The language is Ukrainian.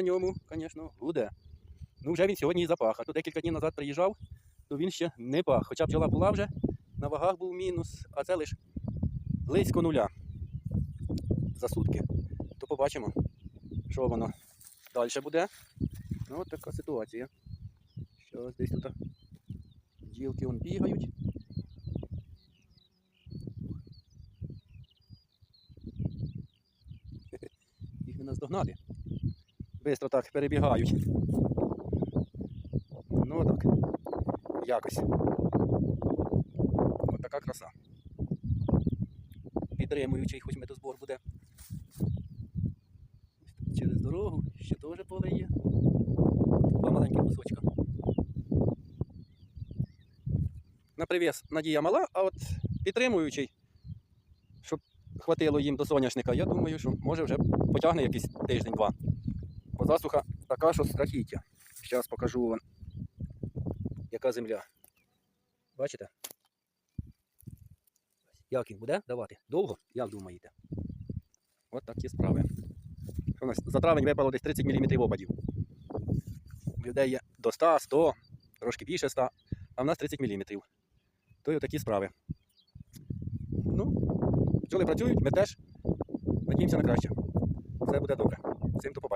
на ньому, звісно, буде. Ну, вже він сьогодні і запах. А то декілька днів назад приїжджав, то він ще не пах. Хоча бджола була вже, на вагах був мінус, а це лише близько нуля за сутки. То побачимо, що воно далі буде. Ну, от така ситуація. Що десь тут бджілки вон бігають. Їх не наздогнати. Бистро так перебігають. Ну так. Якось. От така краса. Підтримуючий, хоч медозбор буде. Через дорогу ще теж поле є. Два маленькі кусочка. На привіз надія мала, а от підтримуючий, щоб хватило їм до соняшника, я думаю, що може вже потягне якийсь тиждень-два. Засуха така, що страхіття. Зараз покажу вам, яка земля. Бачите? Як він буде давати? Довго? Як думаєте? От такі справи. У нас за травень випало десь 30 мм опадів. У людей є до 100, 100, трошки більше 100, а в нас 30 мм. То й такі справи. Ну, бджоли працюють, ми теж надіємося на краще. Все буде добре. Всім до побачення.